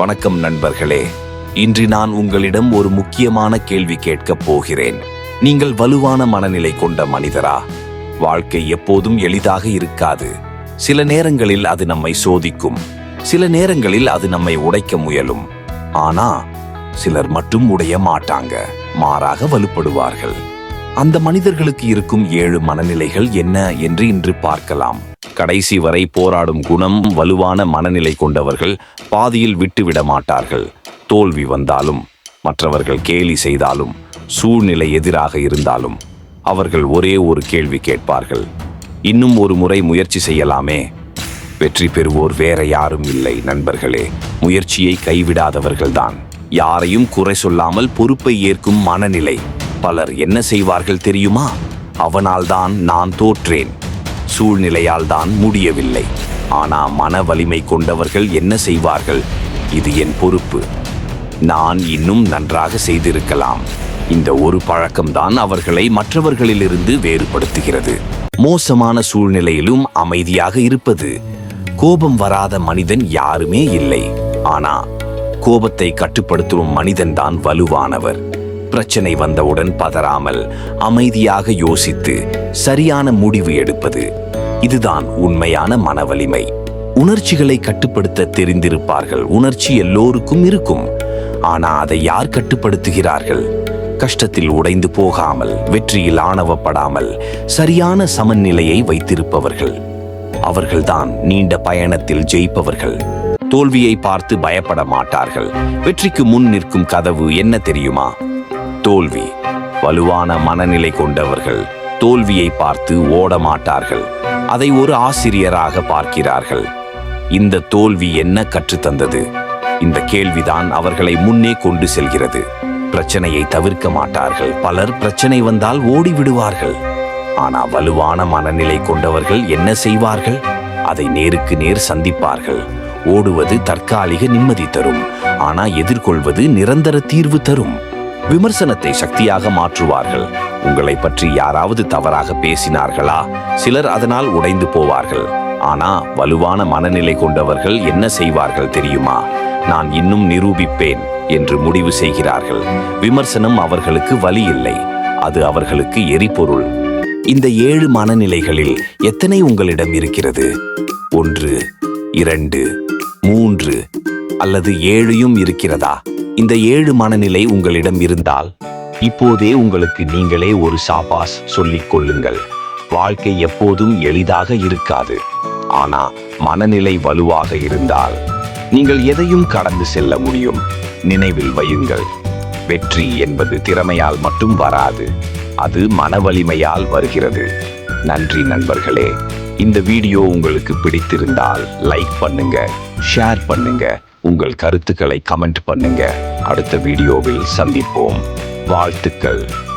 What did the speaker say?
வணக்கம் நண்பர்களே. இன்று நான் உங்களிடம் ஒரு முக்கியமான கேள்வி கேட்கப் போகிறேன். நீங்கள் வலுவான மனநிலை கொண்ட மனிதரா? வாழ்க்கை எப்போதும் எளிதாக இருக்காது. சில நேரங்களில் அது நம்மை சோதிக்கும். சில நேரங்களில் அது நம்மை உடைக்க முயலும். ஆனா சிலர் மட்டும் உடைய மாட்டாங்க. மாறாக வலுப்படுவார்கள். அந்த மனிதர்களுக்கு இருக்கும் ஏழு மனநிலைகள் என்ன என்று இன்று பார்க்கலாம். கடைசி வரை போராடும் குணம் வலுவான மனநிலை கொண்டவர்கள் பாதியில் விட்டுவிட மாட்டார்கள். தோல்வி வந்தாலும் மற்றவர்கள் கேலி செய்தாலும் சூழ்நிலை எதிராக இருந்தாலும் அவர்கள் ஒரே ஒரு கேள்வி கேட்பார்கள். இன்னும் ஒரு முறை முயற்சி செய்யலாமே. வெற்றி பெறுவோர் வேற யாரும் இல்லை நண்பர்களே. முயற்சியை கைவிடாதவர்கள்தான். யாரையும் குறை சொல்லாமல் பொறுப்பை ஏற்கும் மனநிலை. பலர் என்ன செய்வார்கள் தெரியுமா? அவனால்தான் நான் தோற்றேன். சூழ்நிலையால் தான் முடியவில்லை. ஆனா மன வலிமை கொண்டவர்கள் என்ன செய்வார்கள்? இது என் பொறுப்பு. நான் இன்னும் நன்றாக செய்திருக்கலாம். இந்த ஒரு பழக்கம்தான் அவர்களை மற்றவர்களிலிருந்து வேறுபடுத்துகிறது. மோசமான சூழ்நிலையிலும் அமைதியாக இருப்பது. கோபம் வராத மனிதன் யாருமே இல்லை. ஆனா கோபத்தை கட்டுப்படுத்தும் மனிதன்தான் வலுவானவர். பிரச்சனை வந்தவுடன் பதறாமல் அமைதியாக யோசித்து சரியான முடிவு எடுப்பது. இதுதான் உண்மையான மனவலிமை. உணர்ச்சிகளை கட்டுப்படுத்த தெரிந்திருப்பார்கள். உணர்ச்சி எல்லோருக்கும் இருக்கும். ஆனா அதை யார் கட்டுப்படுத்துகிறார்கள்? கஷ்டத்தில் உடைந்து போகாமல் வெற்றியில் ஆணவப்படாமல் சரியான சமநிலையை வைத்திருப்பவர்கள். அவர்கள்தான் நீண்ட பயணத்தில் ஜெயிப்பவர்கள். தோல்வியை பார்த்து பயப்பட மாட்டார்கள். வெற்றிக்கு முன் நிற்கும் கதவு என்ன தெரியுமா? தோல்வி. வலுவான மனநிலை கொண்டவர்கள் தோல்வியை பார்த்து ஓட மாட்டார்கள். அதை ஒரு ஆசிரியராக பார்க்கிறார்கள். இந்த தோல்வி என்ன கற்றுத்தந்தது இந்த கேள்விதான் அவர்களை முன்னே கொண்டு செல்கிறது. பிரச்சனையை தவிர்க்க மாட்டார்கள். பலர் பிரச்சனை வந்தால் ஓடி விடுவார்கள். ஆனா வலுவான மனநிலை கொண்டவர்கள் என்ன செய்வார்கள்? அதை நேருக்கு நேர் சந்திப்பார்கள். ஓடுவது தற்காலிக நிம்மதி தரும். ஆனா எதிர்கொள்வது நிரந்தர தீர்வு தரும். விமர்சனத்தை சக்தியாக மாற்றுவார்கள். உங்களை பற்றி யாராவது தவறாக பேசினார்களா? சிலர் அதனால் உடைந்து போவார்கள். ஆனா வலுவான மனநிலை கொண்டவர்கள் என்ன செய்வார்கள் தெரியுமா? நான் இன்னும் நிரூபிப்பேன் என்று முடிவு செய்கிறார்கள். விமர்சனம் அவர்களுக்கு வலி இல்லை. அது அவர்களுக்கு எரிபொருள். இந்த ஏழு மனநிலைகளில் எத்தனை உங்களிடம் இருக்கிறது? ஒன்று இரண்டு மூன்று அல்லது ஏழையும் இருக்கிறதா? இந்த ஏழு மனநிலை உங்களிடம் இருந்தால் இப்போதே உங்களுக்கு நீங்களே ஒரு சாபாஸ் சொல்லிக் கொள்ளுங்கள். வாழ்க்கை எப்போதும் எளிதாக இருக்காது. ஆனா மனநிலை வலுவாக இருந்தால் நீங்கள் எதையும் கடந்து செல்ல முடியும். நினைவில் வையுங்கள். வெற்றி என்பது திறமையால் மட்டும் வராது. அது மன வலிமையால் வருகிறது. நன்றி நண்பர்களே. இந்த வீடியோ உங்களுக்கு பிடித்திருந்தால் லைக் பண்ணுங்க ஷேர் பண்ணுங்க உங்கள் கருத்துக்களை கமெண்ட் பண்ணுங்க. அடுத்த வீடியோவில் சந்திப்போம். வாழ்த்துக்கள்.